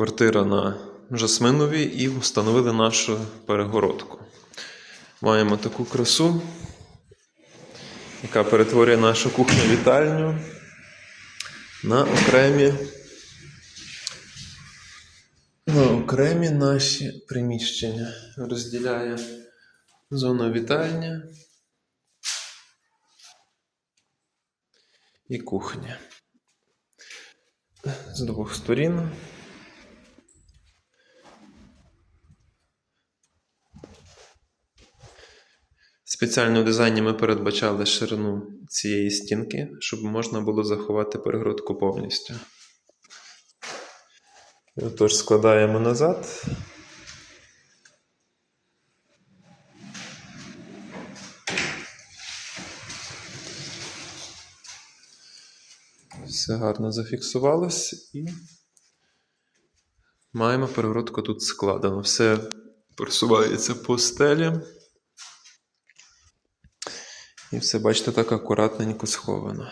Квартира на Жасминовій і встановили нашу перегородку. Маємо таку красу, яка перетворює нашу кухню-вітальню на окремі, на окремі наші приміщення. Розділяє зону вітальня і кухня. З двох сторін. Спеціально в дизайні ми передбачали ширину цієї стінки, щоб можна було заховати перегородку повністю. І Отож, складаємо назад. Все гарно зафіксувалось і маємо перегородку тут складено. Все просувається по стелі. І все, бачите, так акуратненько сховано.